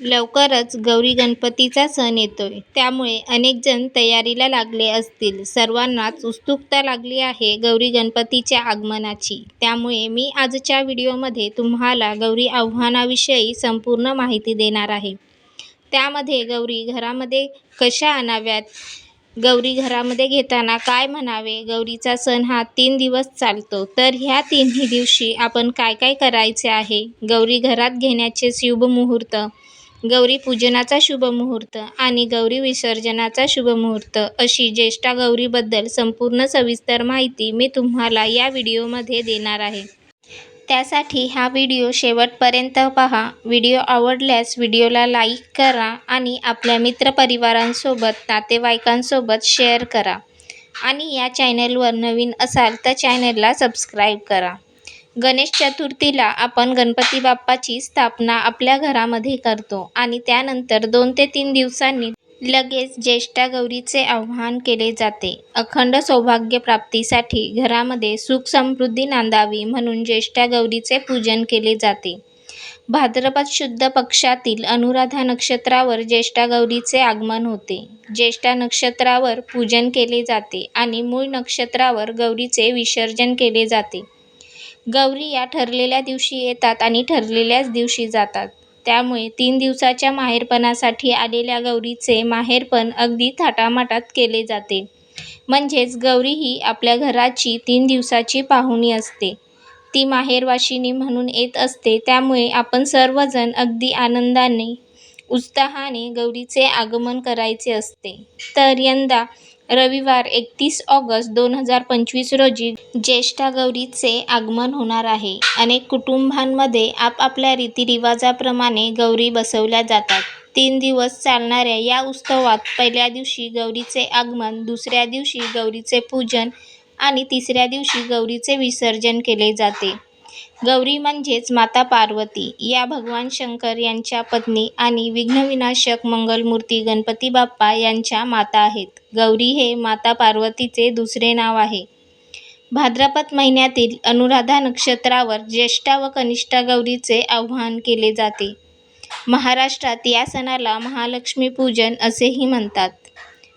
लवकरच गौरी गणपतीचा सण येतोय. त्यामुळे अनेक जण तयारीला लागले असतील. सर्वांनाच उत्सुकता लागली आहे गौरी गणपतीच्या आगमनाची. त्यामुळे मी आजच्या व्हिडिओमध्ये तुम्हाला गौरी आव्हानाविषयी संपूर्ण माहिती देणार आहे. त्यामध्ये गौरी घरामध्ये कशा आणाव्यात? गौरी घरामध्ये घेताना काय म्हणावे? गौरीचा सण हा तीन दिवस चालतो. तर ह्या तिन्ही दिवशी आपण काय काय करायचे आहे? गौरी घरात घेण्याचे शुभ मुहूर्त गौरी पूजनाचा शुभ मुहूर्त आणि गौरी विसर्जनाचा शुभ मुहूर्त. अशी ज्येष्ठा गौरीबद्दल संपूर्ण सविस्तर माहिती मी तुम्हाला या व्हिडिओमध्ये देणार आहे. त्यासाठी हा व्हिडिओ शेवटपर्यंत पहा. व्हिडिओ आवडल्यास व्हिडिओला लाईक करा आणि आपल्या मित्रपरिवारांसोबत नातेवाईकांसोबत शेअर करा. आणि या चॅनलवर नवीन असाल तर चॅनलला सबस्क्राईब करा. गणेश चतुर्थीला आपण गणपती बाप्पाची स्थापना आपल्या घरामध्ये करतो आणि त्यानंतर दोन ते तीन दिवसांनी लगेच ज्येष्ठा गौरीचे आवाहन केले जाते. अखंड सौभाग्य प्राप्तीसाठी घरामध्ये सुख समृद्धी नांदावी म्हणून ज्येष्ठा गौरीचे पूजन केले जाते. भाद्रपद शुद्ध पक्षातील अनुराधा नक्षत्रावर ज्येष्ठा गौरीचे आगमन होते. ज्येष्ठा नक्षत्रावर पूजन केले जाते आणि मूळ नक्षत्रावर गौरीचे विसर्जन केले जाते. गौरी या ठरलेल्या दिवशी येतात आणि ठरलेल्याच दिवशी जातात. त्यामुळे तीन दिवसाच्या माहेरपणासाठी आलेल्या गौरीचे माहेरपण अगदी थाटामाटात केले जाते. म्हणजेच गौरी ही आपल्या घराची तीन दिवसाची पाहुणी असते. ती माहेरवाशिनी म्हणून येत असते. त्यामुळे आपण सर्वजण अगदी आनंदाने उत्साहाने गौरीचे आगमन करायचे असते. तर यंदा रविवार एकतीस ऑगस्ट दोन हजार पंचवीस रोजी ज्येष्ठा गौरीचे आगमन होणार आहे. अनेक कुटुंबांमध्ये आपापल्या रीतिरिवाजाप्रमाणे गौरी बसवल्या जातात. तीन दिवस चालणाऱ्या या उत्सवात पहिल्या दिवशी गौरीचे आगमन दुसऱ्या दिवशी गौरीचे पूजन आणि तिसऱ्या दिवशी गौरीचे विसर्जन केले जाते. गौरी म्हणजेच माता पार्वती. या भगवान शंकर यांच्या पत्नी आणि विघ्नविनाशक मंगलमूर्ती गणपती बाप्पा यांच्या माता आहेत. गौरी हे माता पार्वतीचे दुसरे नाव आहे. भाद्रपद महिन्यातील अनुराधा नक्षत्रावर ज्येष्ठा व कनिष्ठा गौरीचे आवाहन केले जाते. महाराष्ट्रात या सणाला महालक्ष्मी पूजन असेही म्हणतात.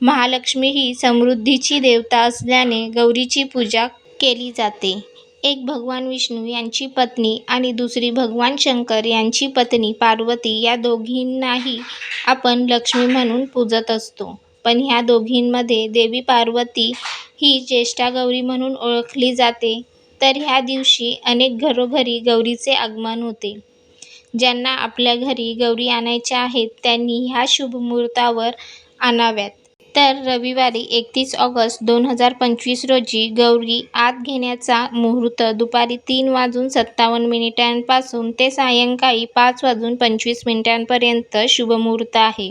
महालक्ष्मी ही समृद्धीची देवता असल्याने गौरीची पूजा केली जाते. एक भगवान विष्णू यांची पत्नी आणि दुसरी भगवान शंकर यांची पत्नी पार्वती या दोघींनाही आपण लक्ष्मी म्हणून पूजत असतो. पण ह्या दोघींमध्ये देवी पार्वती ही ज्येष्ठा गौरी म्हणून ओळखली जाते. तर ह्या दिवशी अनेक घरोघरी गौरीचे आगमन होते. ज्यांना आपल्या घरी गौरी आणायच्या आहेत त्यांनी ह्या शुभ मुहूर्तावर आणाव्यात. तर रविवारी एकतीस ऑगस्ट दोन हजार पंचवीस रोजी गौरी आत घेण्याचा मुहूर्त दुपारी तीन वाजून सत्तावन्न मिनिटांपासून ते सायंकाळी पाच वाजून पंचवीस मिनिटांपर्यंत शुभमुहूर्त आहे.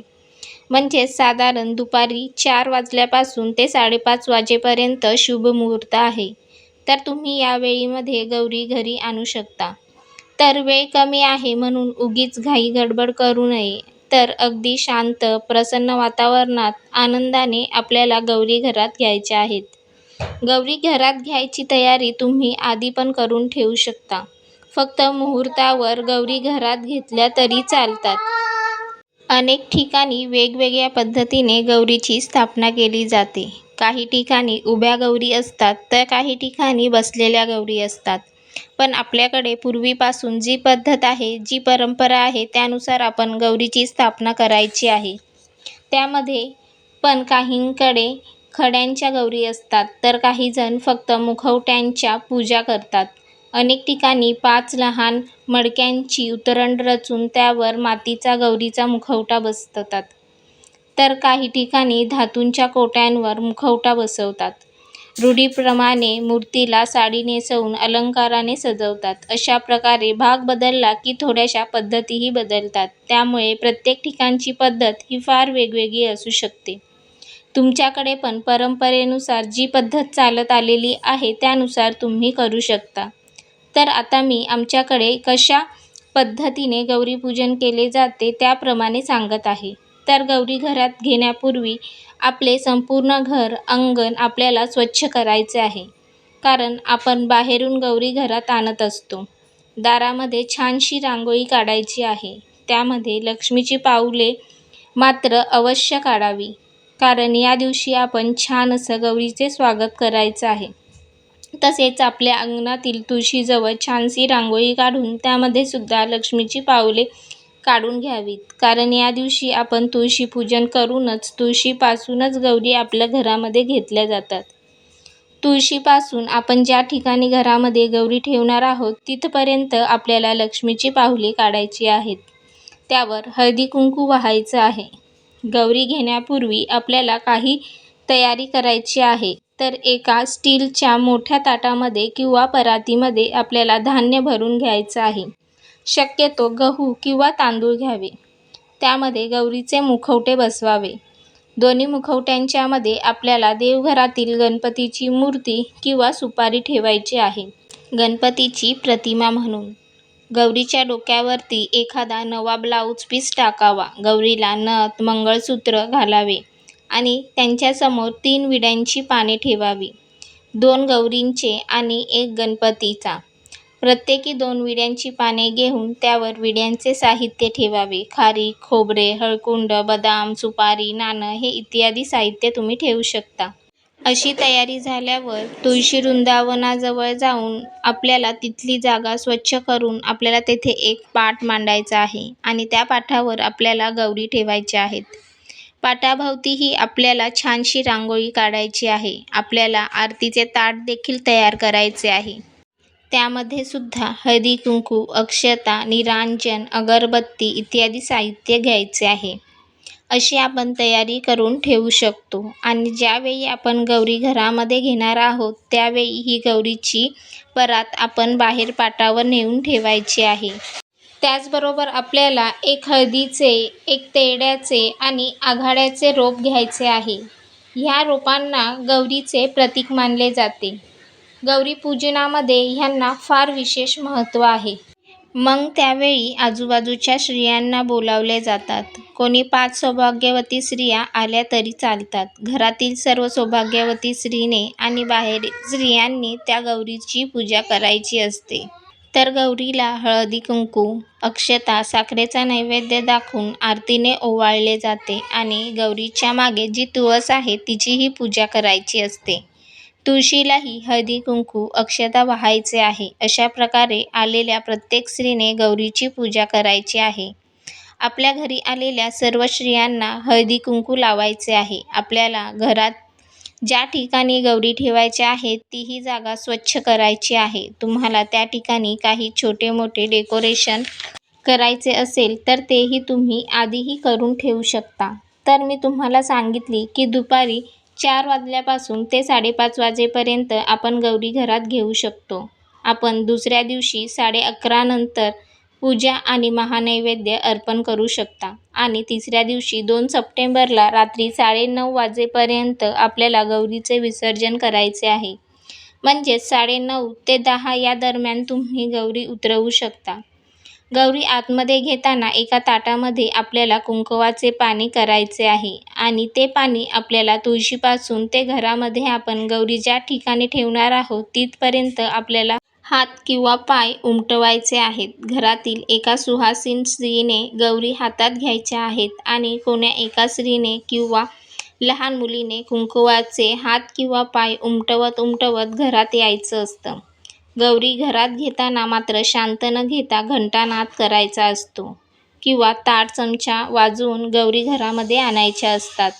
म्हणजेच साधारण दुपारी चार वाजल्यापासून ते साडेपाच वाजेपर्यंत शुभ मुहूर्त आहे. तर तुम्ही या वेळीमध्ये गौरी घरी आणू शकता. तर वेळ कमी आहे म्हणून उगीच घाई गडबड करू नये. तर अगदी शांत प्रसन्न वातावरणात आनंदाने आपल्याला गौरी घरात घ्यायच्या आहेत. गौरी घरात घ्यायची तयारी तुम्ही आधी पण करून ठेवू शकता. फक्त मुहूर्तावर गौरी घरात घेतल्या तरी चालतात. अनेक ठिकाणी वेगवेगळ्या पद्धतीने गौरीची स्थापना केली जाते. काही ठिकाणी उभ्या गौरी असतात तर काही ठिकाणी बसलेल्या गौरी असतात. पण आपल्याकडे पूर्वीपासून जी पद्धत आहे जी परंपरा आहे त्यानुसार आपण गौरीची स्थापना करायची आहे. त्यामध्ये पण काहींकडे खड्यांच्या गौरी असतात तर काही जण फक्त मुखवट्यांच्या पूजा करतात. अनेक ठिकाणी पाच लहान मडक्यांची उतरंड रचून त्यावर मातीचा गौरीचा मुखवटा बसवतात. तर काही ठिकाणी धातूंच्या कोट्यांवर मुखवटा बसवतात. रूढीप्रमाणे मूर्तीला साडी नेसवून अलंकाराने सजवतात. अशा प्रकारे भाग बदलला की थोड्याशा पद्धतीही बदलतात. त्यामुळे प्रत्येक ठिकाणची पद्धत ही फार वेगवेगळी असू शकते. तुमच्याकडे पण परंपरेनुसार जी पद्धत चालत आलेली आहे त्यानुसार तुम्ही करू शकता. तर आता मी आमच्याकडे कशा पद्धतीने गौरीपूजन केले जाते त्याप्रमाणे सांगत आहे. तर गौरी घरात घेण्यापूर्वी आपले संपूर्ण घर अंगण आपल्याला स्वच्छ करायचे आहे. कारण आपण बाहेरून गौरी घरात आणत असतो. दारामध्ये छानशी रांगोळी काढायची आहे. त्यामध्ये लक्ष्मीची पाऊले मात्र अवश्य काढावी. कारण या दिवशी आपण छान असं गौरीचे स्वागत करायचं आहे. तसेच आपल्या अंगणातील तुळशीजवळ छानशी रांगोळी काढून त्यामध्ये सुद्धा लक्ष्मीची पाऊले काढून घ्यावीत. कारण या दिवशी आपण तुळशी पूजन करूनच तुळशीपासूनच गौरी आपल्या घरामध्ये घेतल्या जातात. तुळशीपासून आपण ज्या ठिकाणी घरामध्ये गौरी ठेवणार आहोत तिथपर्यंत आपल्याला लक्ष्मीची पाहुली काढायची आहेत. त्यावर हळदी कुंकू वाहायचं आहे. गौरी घेण्यापूर्वी आपल्याला काही तयारी करायची आहे तर एका स्टीलच्या मोठ्या ताटामध्ये किंवा परातीमध्ये आपल्याला धान्य भरून घ्यायचं आहे. शक्यतो गहू किंवा तांदूळ घ्यावे. त्यामध्ये गौरीचे मुखवटे बसवावे. दोन्ही मुखवट्यांच्यामध्ये आपल्याला देवघरातील गणपतीची मूर्ती किंवा सुपारी ठेवायची आहे. गणपतीची प्रतिमा म्हणून. गौरीच्या डोक्यावरती एखादा नवा ब्लाऊज पीस टाकावा. गौरीला नथ मंगळसूत्र घालावे आणि त्यांच्यासमोर तीन विड्यांची पाने ठेवावी. दोन गौरींचे आणि एक गणपतीचा. प्रत्येकी दोन विड्यांची पाने घेऊन त्यावर विड्यांचे साहित्य ठेवावे. खारीक खोबरे हळकुंड बदाम सुपारी नाणं हे इत्यादी साहित्य तुम्ही ठेवू शकता. अशी तयारी झाल्यावर तुळशी वृंदावनाजवळ जाऊन आपल्याला तिथली जागा स्वच्छ करून आपल्याला तेथे एक पाट मांडायचा आहे आणि त्या पाठावर आपल्याला गौरी ठेवायच्या आहेत. पाटाभोवतीही आपल्याला छानशी रांगोळी काढायची आहे. आपल्याला आरतीचे ताट देखील तयार करायचे आहे. त्यामध्ये सुद्धा हळदी कुंकू अक्षता निरांजन अगरबत्ती इत्यादी साहित्य घ्यायचे आहे. अशी आपण तयारी करून ठेवू शकतो. आणि ज्यावेळी आपण गौरी घरामध्ये घेणार आहोत त्यावेळी ही गौरीची परात आपण बाहेर पाटावर नेऊन ठेवायची आहे. त्याचबरोबर आपल्याला एक हळदीचे एक तेड्याचे आणि आघाड्याचे रोप घ्यायचे आहे. ह्या रोपांना गौरीचे प्रतीक मानले जाते. गौरीपूजनामध्ये ह्यांना फार विशेष महत्त्व आहे. मग त्यावेळी आजूबाजूच्या स्त्रियांना बोलावले जातात. कोणी पाच सौभाग्यवती स्त्रिया आल्या तरी चालतात. घरातील सर्व सौभाग्यवती स्त्रीने आणि बाहेर स्त्रियांनी त्या गौरीची पूजा करायची असते. तर गौरीला हळदी कुंकू अक्षता साखरेचा नैवेद्य दाखवून आरतीने ओवाळले जाते आणि गौरीच्या मागे जी तुळस आहे तिचीही पूजा करायची असते. तुळशीलाही हळदी कुंकू अक्षता वाहायचे आहे. अशा प्रकारे आलेल्या प्रत्येक स्त्रीने गौरीची पूजा करायची आहे. आपल्या घरी आलेल्या सर्व स्त्रियांना हळदी कुंकू लावायचे आहे. आपल्याला घरात ज्या ठिकाणी गौरी ठेवायच्या आहेत तीही जागा स्वच्छ करायची आहे. तुम्हाला त्या ठिकाणी काही छोटे मोठे डेकोरेशन करायचे असेल तर तेही तुम्ही आधीही करून ठेवू शकता. तर मी तुम्हाला सांगितली की दुपारी चार वाजल्यापासून ते साडेपाच वाजेपर्यंत आपण गौरी घरात घेऊ शकतो. आपण दुसऱ्या दिवशी साडे अकरानंतर पूजा आणि महानैवेद्य अर्पण करू शकता आणि तिसऱ्या दिवशी दोन सप्टेंबरला रात्री साडेनऊ वाजेपर्यंत आपल्याला गौरीचे विसर्जन करायचे आहे. म्हणजेच साडेनऊ ते दहा या दरम्यान तुम्ही गौरी उतरवू शकता. गौरी आतमध्ये घेताना एका ताटामध्ये आपल्याला कुंकवाचे पाणी करायचे आहे आणि ते पाणी आपल्याला तुळशीपासून ते घरामध्ये आपण गौरी ज्या ठिकाणी ठेवणार आहोत तिथपर्यंत आपल्याला हात किंवा पाय उमटवायचे आहेत. घरातील एका सुहासीन स्त्रीने गौरी हातात घ्यायच्या आहेत आणि कोण्या एका स्त्रीने किंवा लहान मुलीने कुंकवाचे हात किंवा पाय उमटवत उमटवत घरात यायचं असतं. गौरी घरात घेताना मात्र शांत न घेता घंटानाद करायचा असतो किंवा ताट चमचा वाजवून गौरी घरामध्ये आणायच्या असतात.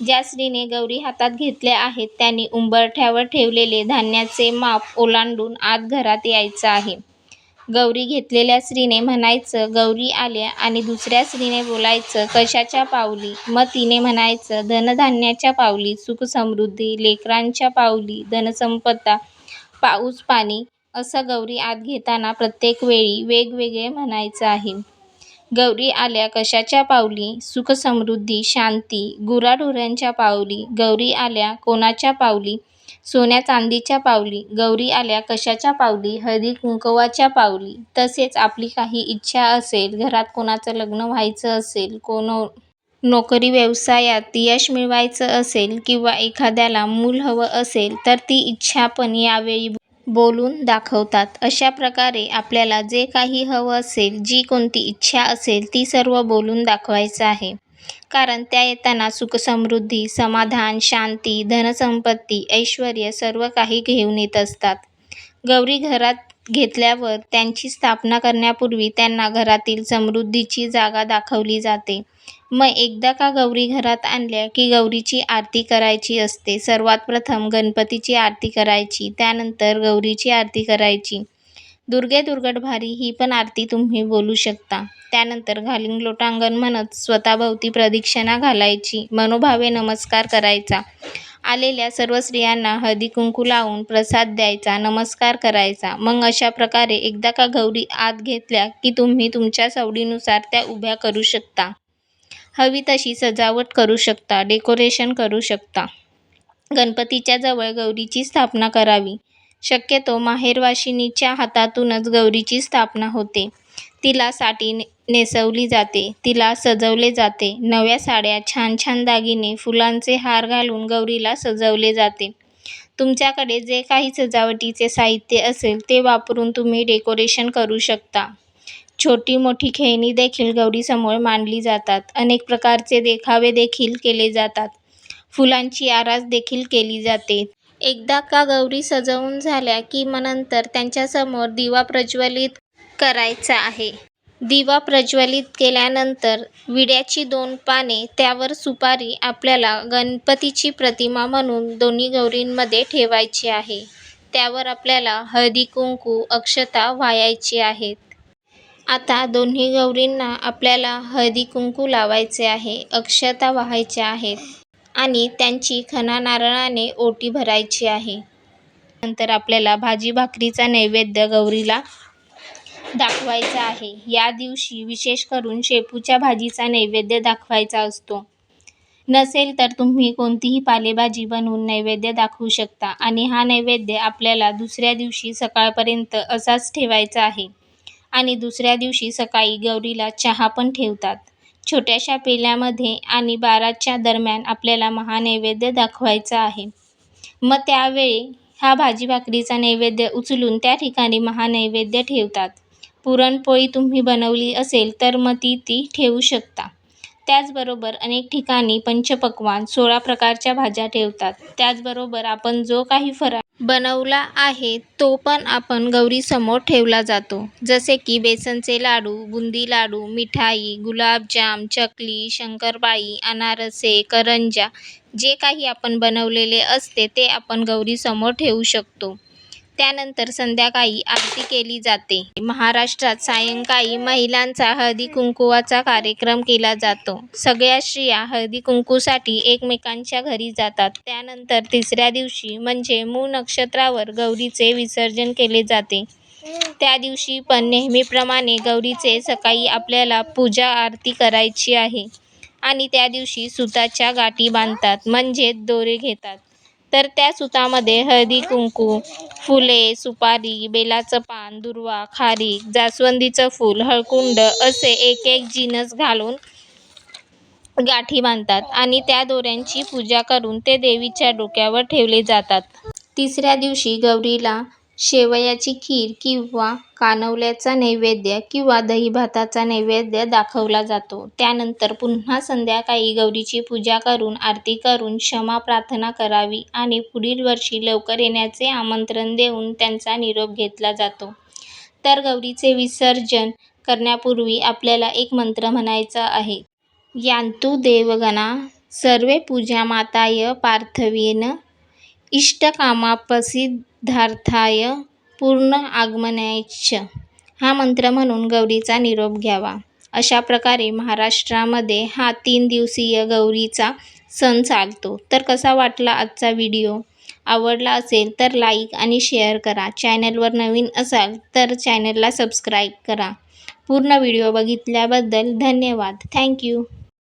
ज्या स्त्रीने गौरी हातात घेतल्या आहेत त्यांनी उंबरठ्यावर ठेवलेले धान्याचे माप ओलांडून आत घरात यायचं आहे. गौरी घेतलेल्या स्त्रीने म्हणायचं गौरी आल्या आणि दुसऱ्या स्त्रीने बोलायचं कशाच्या पावली मग तिने म्हणायचं धनधान्याच्या पावली सुखसमृद्धी लेकरांच्या पावली धनसंपदा पाऊस पाणी असं गौरी आत घेताना प्रत्येक वेळी वेगवेगळे म्हणायचं आहे. गौरी आल्या कशाच्या पावली? सुखसमृद्धी शांती गुराढोरांच्या पावली. गौरी आल्या कोणाच्या पावली? सोन्या चांदीच्या पावली. गौरी आल्या कशाच्या पावली? हळदी कुंकवाच्या पावली. तसेच आपली काही इच्छा असेल घरात कोणाचं लग्न व्हायचं असेल कोण नोकरी व्यवसायात यश मिळवायचं असेल किंवा एखाद्याला मूल हवं असेल तर ती इच्छा पण यावेळी बोलून दाखवतात. अशा प्रकारे आपल्याला जे काही हवं असेल जी कोणती इच्छा असेल ती सर्व बोलून दाखवायचं आहे. कारण त्या येताना सुखसमृद्धी समाधान शांती धनसंपत्ती ऐश्वर सर्व काही घेऊन येत असतात. गौरी घरात घेतल्यावर त्यांची स्थापना करण्यापूर्वी त्यांना घरातील समृद्धीची जागा दाखवली जाते. मग एकदा का गौरी घरात आणल्या की गौरीची आरती करायची असते? सर्वात प्रथम गणपतीची आरती करायची त्यानंतर गौरीची आरती करायची. दुर्गे दुर्गट भारी ही पण आरती तुम्ही बोलू शकता. त्यानंतर घालिंग लोटांगण म्हणत स्वतःभोवती प्रदक्षिणा घालायची मनोभावे नमस्कार करायचा. आलेल्या सर्व स्त्रियांना हळदी कुंकू लावून प्रसाद द्यायचा नमस्कार करायचा. मग अशा प्रकारे एकदा का गौरी आत घेतल्या की तुम्ही तुमच्या सवडीनुसार त्या उभ्या करू शकता. हवी तशी सजावट करू शकता डेकोरेशन करू शकता. गणपतीच्या जवळ गौरीची स्थापना करावी. शक्यतो माहेरवाशिनीच्या हातातूनच गौरीची स्थापना होते. तिला साठी नेसवली जाते. तिला सजवले जाते. नव्या साड्या छान छान दागिने फुलांचे हार घालून गौरीला सजवले जाते. तुमच्याकडे जे काही सजावटीचे साहित्य असेल ते वापरून तुम्ही डेकोरेशन करू शकता. छोटी मोठी खेळणी देखील गौरीसमोर मांडली जातात. अनेक प्रकारचे देखावे देखील केले जातात. फुलांची आरास देखील केली जाते. एकदा का गौरी सजवून झाल्या की मग नंतर त्यांच्यासमोर दिवा प्रज्वलित करायचा आहे. दिवा प्रज्वलित केल्यानंतर विड्याची दोन पाने त्यावर सुपारी आपल्याला गणपतीची प्रतिमा म्हणून दोन्ही गौरींमध्ये ठेवायची आहे. त्यावर आपल्याला हळदी कुंकू अक्षता वाहायची आहेत. आता दोन्ही गौरींना आपल्याला हळदी कुंकू लावायचे आहे अक्षता वाहायच्या आहेत आणि त्यांची खणा नारळाने ओटी भरायची आहे. नंतर आपल्याला भाजी भाकरीचा नैवेद्य गौरीला दाखवायचा आहे. या दिवशी विशेष करून शेपूच्या भाजीचा नैवेद्य दाखवायचा असतो. नसेल तर तुम्ही कोणतीही पालेभाजी बनवून नैवेद्य दाखवू शकता आणि हा नैवेद्य आपल्याला दुसऱ्या दिवशी सकाळपर्यंत असाच ठेवायचा आहे. आणि दुसऱ्या दिवशी सकाळी गौरीला चहा पण ठेवतात. छोट्याशा पेल्यामध्ये आणि बाराच्या दरम्यान आपल्याला महानैवेद्य दाखवायचा आहे. मग त्यावेळी हा भाजी भाकरीचा नैवेद्य उचलून त्या ठिकाणी महानैवेद्य ठेवतात. पुरणपोळी तुम्ही बनवली असेल तर मग ती ती ठेवू शकता. त्याचबरोबर अनेक ठिकाणी पंचपक्वान्न सोळा प्रकारच्या भाज्या ठेवतात. त्याचबरोबर आपण जो काही फराळ बनवला आहे तो पण आपण गौरीसमोर ठेवला जातो. जसे की बेसनचे लाडू बुंदी लाडू मिठाई गुलाबजाम चकली शंकरपाळी अनारसे करंज्या जे काही आपण बनवलेले असते ते आपण गौरीसमोर ठेवू शकतो. त्यानंतर संध्याकाळी आरती केली जाते. महाराष्ट्रात सायंकाळी महिलांचा हळदी कुंकवाचा कार्यक्रम केला जातो. सगळ्या स्त्रिया हळदी कुंकूसाठी एकमेकांच्या घरी जातात. त्यानंतर तिसऱ्या दिवशी म्हणजे मूळ नक्षत्रावर गौरीचे विसर्जन केले जाते. त्या दिवशी पण नेहमीप्रमाणे गौरीचे सकाळी आपल्याला पूजा आरती करायची आहे. आणि त्या दिवशी सुताच्या गाठी बांधतात म्हणजे दोरे घेतात. तर त्या सुतामध्ये हळदी कुंकू फुले सुपारी बेलाचं पान दुर्वा खारीक जास्वंदीचं फूल हळकुंड असे एक एक जिनस घालून गाठी बांधतात आणि त्या दोऱ्यांची पूजा करून ते देवीच्या डोक्यावर ठेवले जातात. तिसऱ्या दिवशी गौरीला शेवयाची खीर किंवा कानवल्याचा नैवेद्य किंवा दहीभाताचा नैवेद्य दाखवला जातो. त्यानंतर पुन्हा संध्याकाळी गौरीची पूजा करून आरती करून क्षमा प्रार्थना करावी आणि पुढील वर्षी लवकर येण्याचे आमंत्रण देऊन त्यांचा निरोप घेतला जातो. तर गौरीचे विसर्जन करण्यापूर्वी आपल्याला एक मंत्र म्हणायचा आहे. यांतु देवगणा सर्वे इष्टकामा पार्थवेन धार्थाय पूर्ण आगमनायच हा मंत्र म्हणून गौरीचा निरोप घ्यावा. अशा प्रकारे महाराष्ट्रामध्ये हा तीन दिवसीय गौरीचा सण चालतो. तर कसा वाटला आजचा व्हिडिओ? आवडला असेल तर लाईक आणि शेअर करा. चॅनलवर नवीन असाल तर चॅनलला सबस्क्राईब करा. पूर्ण व्हिडिओ बघितल्याबद्दल धन्यवाद. थँक्यू